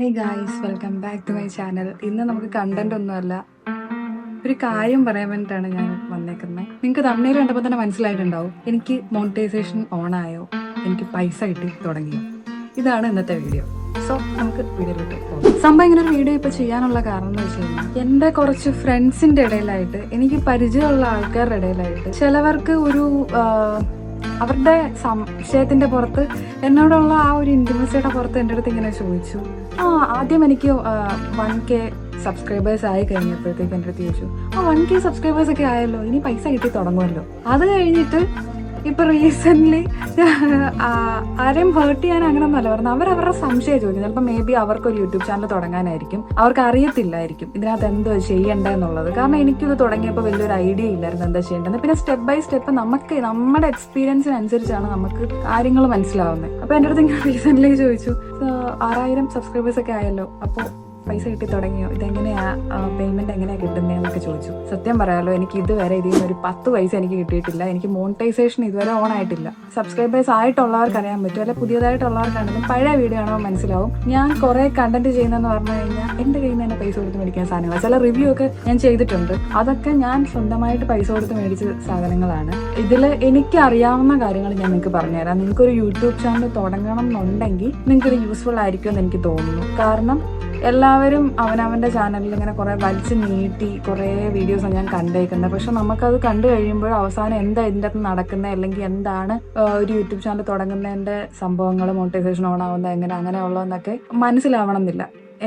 Hey guys welcome back to my channel ഇന്ന് നമുക്ക് content ഒന്നുമല്ല. ഒരു കാര്യം പറയാൻ വേണ്ടിയിട്ടാണ് ഞാൻ വന്നേക്കുന്നത്. നിങ്ങൾക്ക് തമ്മിൽ കണ്ടപ്പോൾ തന്നെ മനസ്സിലായിട്ടുണ്ടാവും. എനിക്ക് മോണിറ്റൈസേഷൻ ഓൺ ആയോ? എനിക്ക് പൈസ കിട്ടി തുടങ്ങിയോ? ഇതാണ് ഇന്നത്തെ വീഡിയോ സോ നമുക്ക് വീഡിയോയിലോട്ട് പോകാം. സംഭവം ഇങ്ങനെ ഒരു വീഡിയോ ഇപ്പൊ ചെയ്യാനുള്ള കാരണം എന്ന് വെച്ച് കഴിഞ്ഞാൽ എന്റെ കുറച്ച് ഫ്രണ്ട്സിന്റെ ഇടയിലായിട്ട് എനിക്ക് പരിചയമുള്ള ആൾക്കാരുടെ ഇടയിലായിട്ട് ചിലവർക്ക് ഒരു അവരുടെ സംശയത്തിന്റെ പുറത്ത് എന്നോടുള്ള ആ ഒരു ഇന്റിമസിയുടെ പുറത്ത് എന്റെ അടുത്ത് ഇങ്ങനെ ചോദിച്ചു. ആ ആദ്യം എനിക്ക് വൺ കെ സബ്സ്ക്രൈബേഴ്സ് ആയി കഴിഞ്ഞപ്പോഴത്തേക്ക് എന്റെ അടുത്ത് ചോദിച്ചു ആ വൺ കെ സബ്സ്ക്രൈബേഴ്സ് ഒക്കെ ആയല്ലോ ഇനി പൈസ കിട്ടി തുടങ്ങുമല്ലോ. അത് കഴിഞ്ഞിട്ട് ഇപ്പൊ റീസെന്റ് ആരെയും ഹേർട്ട് ചെയ്യാൻ അങ്ങനെ ഒന്നല്ല പറഞ്ഞു അവർ അവരുടെ സംശയം ചോദിക്കും. ചിലപ്പോൾ മേ ബി അവർക്ക് ഒരു യൂട്യൂബ് ചാനൽ തുടങ്ങാനായിരിക്കും. അവർക്ക് അറിയത്തില്ലായിരിക്കും ഇതിനകത്ത് എന്തോ ചെയ്യണ്ടെന്നുള്ളത് കാരണം എനിക്കിത് തുടങ്ങിയപ്പോൾ വലിയൊരു ഐഡിയ ഇല്ലായിരുന്നു എന്താ ചെയ്യേണ്ടത് പിന്നെ സ്റ്റെപ്പ് ബൈ സ്റ്റെപ്പ് നമുക്ക് നമ്മുടെ എക്സ്പീരിയൻസിനനുസരിച്ചാണ് നമുക്ക് കാര്യങ്ങൾ മനസ്സിലാവുന്നത്. അപ്പൊ എന്റെ അടുത്ത് ഇങ്ങനെ ചോദിച്ചു "ആ, ആറായിരം സബ്സ്ക്രൈബേഴ്സ് ഒക്കെ ആയല്ലോ. അപ്പോൾ പൈസ കിട്ടി തുടങ്ങിയോ? ഇതെങ്ങനെയാ പേയ്മെന്റ് എങ്ങനെയാ കിട്ടുന്നതെന്നൊക്കെ ചോദിച്ചു. സത്യം പറയാലോ എനിക്ക് ഇതുവരെ ഇതിൽ നിന്ന് ഒരു പത്ത് പൈസ എനിക്ക് കിട്ടിയിട്ടില്ല. എനിക്ക് മോണിറ്റൈസേഷൻ ഇതുവരെ ഓൺ ആയിട്ടില്ല. സബ്സ്ക്രൈബേഴ്സ് ആയിട്ടുള്ളവർക്ക് അറിയാൻ പറ്റും അല്ലെ പുതിയതായിട്ടുള്ളവർക്കാണെങ്കിലും പഴയ വീഡിയോ ആണോ മനസ്സിലാവും. ഞാൻ കുറെ കണ്ടന്റ് ചെയ്യുന്നതെന്ന് പറഞ്ഞു കഴിഞ്ഞാൽ എന്റെ കയ്യിൽ നിന്ന് തന്നെ പൈസ കൊടുത്ത് മേടിക്കാൻ സാധനങ്ങൾ ചില റിവ്യൂ ഒക്കെ ഞാൻ ചെയ്തിട്ടുണ്ട്. അതൊക്കെ ഞാൻ സ്വന്തമായിട്ട് പൈസ കൊടുത്ത് മേടിച്ച സാധനങ്ങളാണ്. ഇതിൽ എനിക്ക് അറിയാവുന്ന കാര്യങ്ങൾ ഞാൻ നിങ്ങൾക്ക് പറഞ്ഞുതരാം. നിങ്ങൾക്ക് ഒരു യൂട്യൂബ് ചാനൽ തുടങ്ങണം എന്നുണ്ടെങ്കിൽ നിങ്ങൾക്ക് ഇത് യൂസ്ഫുൾ ആയിരിക്കും എന്ന് എനിക്ക് തോന്നുന്നു. കാരണം എല്ലാവരും അവനവന്റെ ചാനലിൽ ഇങ്ങനെ കുറേ വലിച്ച് നീട്ടി കുറേ വീഡിയോസ് ഞാൻ കണ്ടേക്കുന്നത്. പക്ഷെ നമുക്കത് കണ്ടു കഴിയുമ്പോൾ അവസാനം എന്താ ഇതിന്റെ അകത്ത് നടക്കുന്നത് അല്ലെങ്കിൽ എന്താണ് ഒരു യൂട്യൂബ് ചാനൽ തുടങ്ങുന്നതിന്റെ സംഭവങ്ങൾ മോണിറ്റൈസേഷൻ ഓൺ ആവുന്നത് എങ്ങനെ അങ്ങനെയുള്ളതെന്നൊക്കെ മനസ്സിലാവണം എന്നില്ല.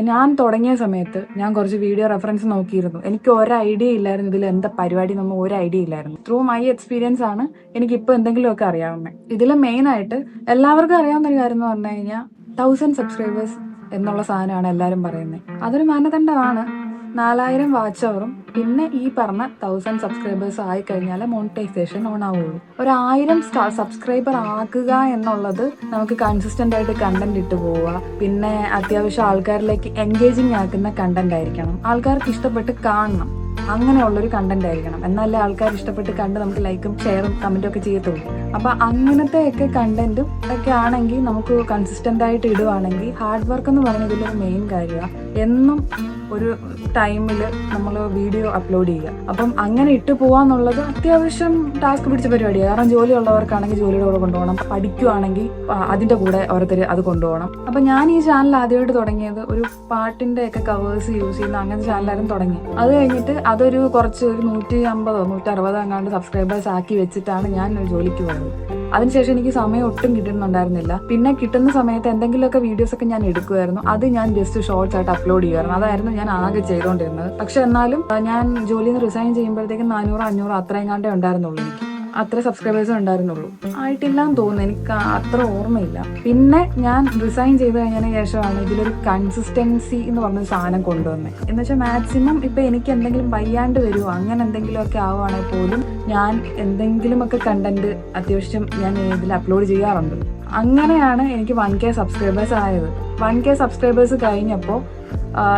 ഞാൻ തുടങ്ങിയ സമയത്ത് ഞാൻ കുറച്ച് വീഡിയോ റെഫറൻസ് നോക്കിയിരുന്നു. എനിക്ക് ഒരു ഐഡിയ ഇല്ലായിരുന്നു. ഇതിൽ എന്താ പരിപാടി നമ്മൾ ഒരു ഐഡിയ ഇല്ലായിരുന്നു. ത്രൂ മൈ എക്സ്പീരിയൻസ് ആണ് എനിക്ക് ഇപ്പോൾ എന്തെങ്കിലുമൊക്കെ അറിയാവുന്നത് ഇതിൽ മെയിനായിട്ട് എല്ലാവർക്കും അറിയാവുന്ന ഒരു കാര്യം എന്ന് പറഞ്ഞു കഴിഞ്ഞാൽ തൗസൻഡ് സബ്സ്ക്രൈബേഴ്സ് എന്നുള്ള സാധനമാണ് എല്ലാവരും പറയുന്നത് അതൊരു മാനദണ്ഡമാണ്. നാലായിരം വാച്ച് അവറും പിന്നെ ഈ പറഞ്ഞ തൗസൻഡ് സബ്സ്ക്രൈബേഴ്സ് ആയി കഴിഞ്ഞാൽ മോണിറ്റൈസേഷൻ ഓൺ ആവുള്ളൂ. ഒരു ആയിരം സബ്സ്ക്രൈബർ ആക്കുക എന്നുള്ളത് നമുക്ക് കൺസിസ്റ്റന്റ് ആയിട്ട് കണ്ടന്റ് ഇട്ട് പോവുക. പിന്നെ അത്യാവശ്യം ആൾക്കാരിലേക്ക് എൻഗേജിങ് ആക്കുന്ന കണ്ടന്റ് ആയിരിക്കണം. ആൾക്കാർക്ക് ഇഷ്ടപ്പെട്ട് കാണണം. അങ്ങനെയുള്ളൊരു കണ്ടന്റ് ആയിരിക്കണം. എന്നാലേ ആൾക്കാർ ഇഷ്ടപ്പെട്ട് കണ്ട് നമുക്ക് ലൈക്കും ഷെയറും കമന്റും ഒക്കെ ചെയ്യത്തുള്ളൂ. അപ്പൊ അങ്ങനത്തെ ഒക്കെ കണ്ടന്റും ഒക്കെ ആണെങ്കിൽ നമുക്ക് കൺസിസ്റ്റന്റ് ആയിട്ട് ഇടുവാണെങ്കിൽ ഹാർഡ് വർക്ക് എന്ന് പറയുന്നതിലൊരു മെയിൻ കാര്യമാണ് എന്നും ഒരു ടൈമിൽ നമ്മൾ വീഡിയോ അപ്ലോഡ് ചെയ്യുക. അപ്പം അങ്ങനെ ഇട്ട് പോവാന്നുള്ളത് അത്യാവശ്യം ടാസ്ക് പിടിച്ച പരിപാടിയാണ് കാരണം ജോലി ഉള്ളവർക്കാണെങ്കിൽ ജോലിയുടെ കൂടെ കൊണ്ടുപോകണം. പഠിക്കുവാണെങ്കിൽ അതിന്റെ കൂടെ ഓരോരുത്തർ അത് കൊണ്ടുപോകണം. അപ്പൊ ഞാൻ ഈ ചാനൽ ആദ്യമായിട്ട് തുടങ്ങിയത് ഒരു പാട്ടിന്റെ ഒക്കെ കവേഴ്സ് യൂസ് ചെയ്യുന്ന അങ്ങനത്തെ ചാനലായിരുന്നു തുടങ്ങി. അത് കഴിഞ്ഞിട്ട് അതൊരു കുറച്ച് ഒരു നൂറ്റി അമ്പതോ നൂറ്റി അറുപതോ എങ്ങാണ്ട് സബ്സ്ക്രൈബേഴ്സ് ആക്കി വെച്ചിട്ടാണ് ഞാൻ ജോലിക്ക് പോയത്. അതിനുശേഷം എനിക്ക് സമയം ഒട്ടും കിട്ടുന്നുണ്ടായിരുന്നില്ല. പിന്നെ കിട്ടുന്ന സമയത്ത് എന്തെങ്കിലുമൊക്കെ വീഡിയോസ് ഒക്കെ ഞാൻ എടുക്കുമായിരുന്നു അത് ഞാൻ ജസ്റ്റ് ഷോർട്സ് ആയിട്ട് അപ്ലോഡ് ചെയ്യുമായിരുന്നു അതായിരുന്നു ഞാൻ ആകെ ചെയ്തുകൊണ്ടിരുന്നത് പക്ഷെ എന്നാലും ഞാൻ ജോലിയിൽ നിന്ന് റിസൈൻ ചെയ്യുമ്പോഴത്തേക്കും നാനൂറ് അഞ്ഞൂറ് അത്രയും കണ്ടേ ഉണ്ടായിരുന്നുള്ളൂ എനിക്ക്. അത്ര സബ്സ്ക്രൈബേഴ്സ് ഉണ്ടായിരുന്നുള്ളൂ. ആയിട്ടില്ല എന്ന് തോന്നുന്നു. എനിക്ക് അത്ര ഓർമ്മയില്ല. പിന്നെ ഞാൻ റിസൈൻ ചെയ്ത് കഴിഞ്ഞതിന് ശേഷമാണ് ഇതിലൊരു കൺസിസ്റ്റൻസി എന്ന് പറഞ്ഞ സാധനം കൊണ്ടുവന്നത് എന്ന് വെച്ചാൽ മാക്സിമം ഇപ്പൊ എനിക്ക് എന്തെങ്കിലും വയ്യാണ്ട് വരുമോ അങ്ങനെ എന്തെങ്കിലുമൊക്കെ ആവുകയാണെങ്കിൽ പോലും ഞാൻ എന്തെങ്കിലുമൊക്കെ കണ്ടന്റ് അത്യാവശ്യം ഞാൻ ഇതിൽ അപ്ലോഡ് ചെയ്യാറുണ്ട്. അങ്ങനെയാണ് എനിക്ക് വൺ കെ സബ്സ്ക്രൈബേഴ്സ് ആയത്. വൺ കെ സബ്സ്ക്രൈബേഴ്സ് കഴിഞ്ഞപ്പോൾ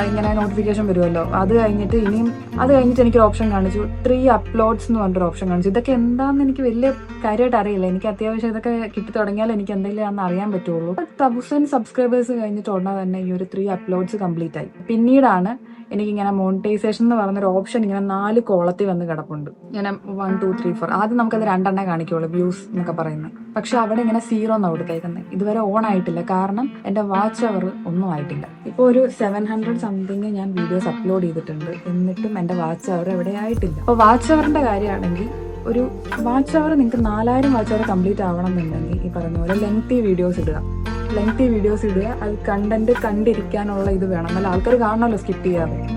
ഇങ്ങനെ നോട്ടിഫിക്കേഷൻ വരുമല്ലോ. അത് കഴിഞ്ഞിട്ട് ഇനിയും അത് കഴിഞ്ഞിട്ട് എനിക്ക് ഓപ്ഷൻ കാണിച്ചു. ത്രീ അപ്ലോഡ്സ് എന്ന് പറഞ്ഞൊരു ഓപ്ഷൻ കാണിച്ചു. ഇതൊക്കെ എന്താണെന്ന് എനിക്ക് വലിയ കാര്യമായിട്ട് അറിയില്ല. എനിക്ക് അത്യാവശ്യം ഇതൊക്കെ കിട്ടി തുടങ്ങിയാൽ എനിക്ക് എന്തെങ്കിലും ആണെന്ന് അറിയാൻ പറ്റുള്ളൂ. തൗസൻഡ് സബ്സ്ക്രൈബേഴ്സ് കഴിഞ്ഞിട്ട് ഉടനെ തന്നെ ഈ ഒരു ത്രീ അപ്ലോഡ്സ് കംപ്ലീറ്റ് ആയി. പിന്നീടാണ് എനിക്കിങ്ങനെ മോണിറ്റൈസേഷൻ എന്ന് പറഞ്ഞൊരു ഓപ്ഷൻ ഇങ്ങനെ നാല് കോളത്തിൽ വന്ന് കിടപ്പുണ്ട്. ഇങ്ങനെ വൺ ടു ത്രീ ഫോർ ആദ്യം നമുക്കത് രണ്ടെണ്ണേ കാണിക്കുള്ളൂ വ്യൂസ് എന്നൊക്കെ പറയുന്നത്. പക്ഷെ അവിടെ ഇങ്ങനെ സീറോ എന്നാണ് കൊടുത്തേക്കുന്നത് ഇതുവരെ ഓൺ ആയിട്ടില്ല. കാരണം എന്റെ വാച്ച് അവർ ഒന്നും ആയിട്ടില്ല. ഇപ്പോൾ ഒരു സെവൻ ഹൺഡ്രഡ് സംതിങ് ഞാൻ വീഡിയോസ് അപ്ലോഡ് ചെയ്തിട്ടുണ്ട്. എന്നിട്ടും എന്റെ വാച്ച് അവർ എവിടെ ആയിട്ടില്ല. അപ്പോൾ വാച്ച് അവറിന്റെ കാര്യമാണെങ്കിൽ ഒരു വാച്ച് അവർ നിങ്ങൾക്ക് നാലായിരം വാച്ച് അവർ കംപ്ലീറ്റ് ആവണം എന്നുണ്ടെങ്കിൽ ഈ പറഞ്ഞ പോലെ ലെങ്തി വീഡിയോസ് ഇടുക. ലെങ്തി വീഡിയോസ് ഇടുക. അത് കണ്ടന്റ് കണ്ടിരിക്കാനുള്ള ഇത് വേണം. നല്ല ആൾക്കാർ കാണണമല്ലോ സ്കിപ്പ് ചെയ്യാതെ.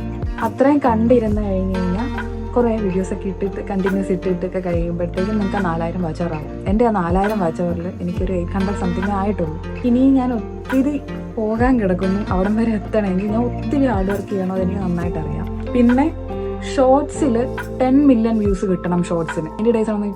അത്രയും കണ്ടിരുന്ന് കഴിഞ്ഞ് കഴിഞ്ഞാൽ കുറേ വീഡിയോസ് ഒക്കെ ഇട്ടിട്ട് കണ്ടിന്യൂസ് ഇട്ടിട്ടൊക്കെ കഴിയുമ്പോഴത്തേക്കും നിങ്ങൾക്ക് നാലായിരം വാച്ചവറാകും എന്റെ ആ നാലായിരം വാച്ചവറിൽ എനിക്കൊരു എയ്റ്റ് ഹൺഡ്രഡ് സംതിങ് ആയിട്ടുള്ളൂ. ഇനിയും ഞാൻ ഒത്തിരി പോകാൻ കിടക്കുന്നു. അവിടം വരെ എത്തണമെങ്കിൽ ഞാൻ ഒത്തിരി ഹാർഡ് വർക്ക് ചെയ്യണം. അതെനിക്ക് നന്നായിട്ട് അറിയാം. പിന്നെ ഷോർട്സിൽ ടെൻ മില്യൺ വ്യൂസ് കിട്ടണം ഷോർട്സിന് എന്റെ ഡേയ്സ് ഒന്ന്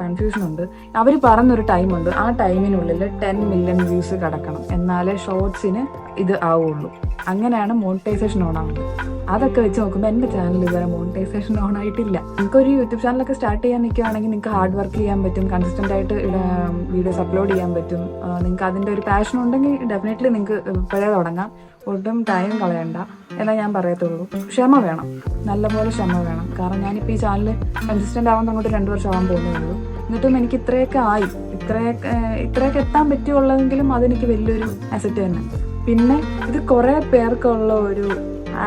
കൺഫ്യൂഷൻ ഉണ്ട്. അവർ പറഞ്ഞൊരു ടൈമുണ്ട് ആ ടൈമിനുള്ളിൽ ടെൻ മില്യൺ വ്യൂസ് കിടക്കണം. എന്നാലേ ഷോർട്സിന് ഇത് ആവുള്ളൂ. അങ്ങനെയാണ് മോണിറ്റൈസേഷൻ ഓൺ ആവുന്നത്. അതൊക്കെ വെച്ച് നോക്കുമ്പോൾ എന്റെ ചാനൽ ഇതുവരെ മോണിറ്റൈസേഷൻ ഓൺ ആയിട്ടില്ല. നിങ്ങൾക്ക് ഒരു യൂട്യൂബ് ചാനലൊക്കെ സ്റ്റാർട്ട് ചെയ്യാൻ നിൽക്കുകയാണെങ്കിൽ നിങ്ങൾക്ക് ഹാർഡ് വർക്ക് ചെയ്യാൻ പറ്റും കൺസിസ്റ്റന്റ് ആയിട്ട് വീഡിയോസ് അപ്ലോഡ് ചെയ്യാൻ പറ്റും. നിങ്ങൾക്ക് അതിന്റെ ഒരു പാഷൻ ഉണ്ടെങ്കിൽ ഡെഫിനറ്റ്ലി നിങ്ങൾക്ക് ഇപ്പോഴേ തുടങ്ങാം. ഒട്ടും ടൈം കളയണ്ട. എന്നാൽ ഞാൻ പറയത്തുള്ളൂ. ക്ഷമ വേണം. നല്ലപോലെ ക്ഷമ വേണം. കാരണം ഞാനിപ്പോൾ ഈ ചാനൽ കൺസിസ്റ്റന്റ് ആവാൻ അങ്ങോട്ട് രണ്ട് വർഷം ആവാൻ പോകുന്നുള്ളൂ എന്നിട്ടും എനിക്ക് ഇത്രയൊക്കെ ആയി. ഇത്രയൊക്കെ ഇത്രയൊക്കെ എത്താൻ പറ്റിയുള്ളതെങ്കിലും അതെനിക്ക് വലിയൊരു അസറ്റ് തന്നെ. പിന്നെ ഇത് കുറേ പേർക്കുള്ള ഒരു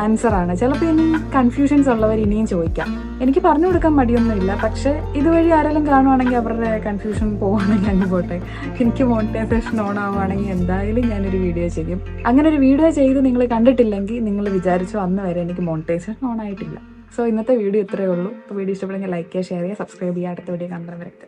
ആൻസർ ആണ്. ചിലപ്പോൾ ഇനി കൺഫ്യൂഷൻസ് ഉള്ളവർ ഇനിയും ചോദിക്കാം. എനിക്ക് പറഞ്ഞു കൊടുക്കാൻ മടിയൊന്നുമില്ല. പക്ഷേ ഇതുവഴി ആരെങ്കിലും കാണുവാണെങ്കിൽ അവരുടെ കൺഫ്യൂഷൻ പോകണമെങ്കിൽ അങ്ങ് പോട്ടെ. എനിക്ക് മോണിറ്റൈസേഷൻ ഓൺ ആവുകയാണെങ്കിൽ എന്തായാലും ഞാനൊരു വീഡിയോ ചെയ്യും. അങ്ങനെ ഒരു വീഡിയോ ചെയ്ത് നിങ്ങൾ കണ്ടിട്ടില്ലെങ്കിൽ നിങ്ങൾ വിചാരിച്ചു അന്ന് വരെ എനിക്ക് മോണിറ്റൈസേഷൻ ഓൺ ആയിട്ടില്ല. സോ ഇന്നത്തെ വീഡിയോ ഇത്രയേ ഉള്ളൂ. അപ്പോൾ വീഡിയോ ഇഷ്ടപ്പെടുമെങ്കിൽ ലൈക്ക് ചെയ്യുക ഷെയർ ചെയ്യുക സബ്സ്ക്രൈബ് ചെയ്യുക. അടുത്ത വീഡിയോ കണ്ടവരൊക്കെ